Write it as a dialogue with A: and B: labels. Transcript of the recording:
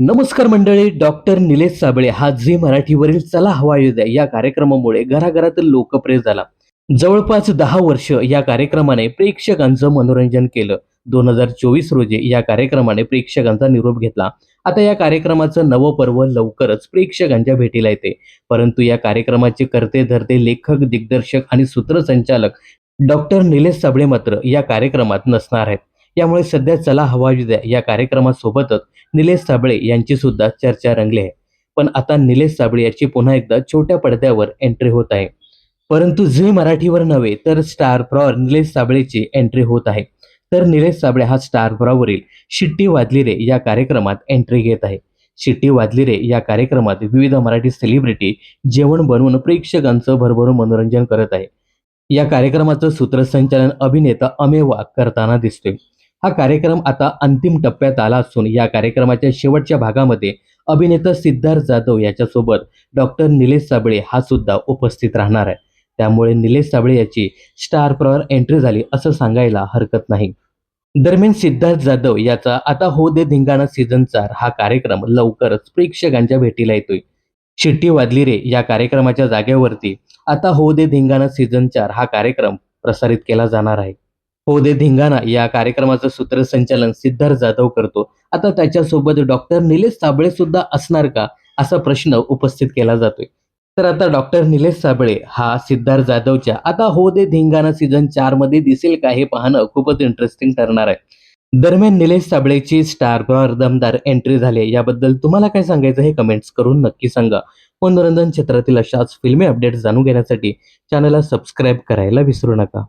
A: नमस्कार मंडळी डॉक्टर निलेश साबळे हा झी मराठीवरील चला हवा येऊ द्या या कार्यक्रमामुळे घराघरात लोकप्रिय झाला. जवळपास दहा वर्ष या कार्यक्रमाने प्रेक्षकांचं मनोरंजन केलं. दोन हजार चोवीस रोजी या कार्यक्रमाने प्रेक्षकांचा निरोप घेतला. आता या कार्यक्रमाचं नवं पर्व लवकरच प्रेक्षकांच्या भेटीला येते. परंतु या कार्यक्रमाचे करते धरते लेखक दिग्दर्शक आणि सूत्रसंचालक डॉक्टर निलेश साबळे मात्र या कार्यक्रमात नसणार आहेत. यामुळे सध्या चला हवा द्या या कार्यक्रमासोबतच निलेश साबळे यांची सुद्धा चर्चा रंगली आहे. पण आता निलेश साबळे याची पुन्हा एकदा छोट्या पडद्यावर एंट्री होत आहे. परंतु झी मराठीवर नव्हे तर स्टार प्रॉवर निलेश साबळेची एंट्री होत आहे. तर निलेश साबळे हा स्टार प्रॉवरील शिट्टी वाजली रे या कार्यक्रमात एंट्री घेत आहे. शिट्टी वाजली रे या कार्यक्रमात विविध मराठी सेलिब्रिटी जेवण बनवून प्रेक्षकांचं भरभरून मनोरंजन करत आहे. या कार्यक्रमाचं सूत्रसंचालन अभिनेता अमेवा करताना दिसतोय. हा कार्यक्रम आता अंतिम टप्प्यात आला असून या कार्यक्रमाच्या शेवटच्या भागामध्ये अभिनेता सिद्धार्थ जाधव याच्यासोबत डॉक्टर निलेश साबळे हा सुद्धा उपस्थित राहणार आहे. त्यामुळे निलेश साबळे याची स्टार प्रवर एंट्री झाली असं सांगायला हरकत नाही. दरम्यान सिद्धार्थ जाधव याचा आता हो दे धिंगाणा सीझन चार हा कार्यक्रम लवकरच प्रेक्षकांच्या भेटीला येतोय. शिट्टी वाजली रे या कार्यक्रमाच्या जागेवरती आता हो दे धिंगाणा सीझन चार हा कार्यक्रम प्रसारित केला जाणार आहे. हो दे धिंगाणा. या कार्यक्रमाचं सूत्रसंचालन सिद्धार्थ जाधव करतो. आता त्याच्यासोबत डॉक्टर निलेश साबळे सुद्धा असणार का? असा प्रश्न उपस्थित केला जातोय. तर आता डॉक्टर निलेश साबळे हा सिद्धार्थ जाधवच्या आता हो दे धिंगाणा सीझन चारमध्ये दिसेल का हे पाहणं खूपच इंटरेस्टिंग ठरणार आहे. दरम्यान निलेश साबळेची स्टार प्रॉर दमदार एंट्री झाली याबद्दल तुम्हाला काय सांगायचं हे कमेंट्स करून नक्की सांगा. मनोरंजन क्षेत्रातील अशाच फिल्मी अपडेट्स जाणून घेण्यासाठी चॅनलला सबस्क्राईब करायला विसरू नका.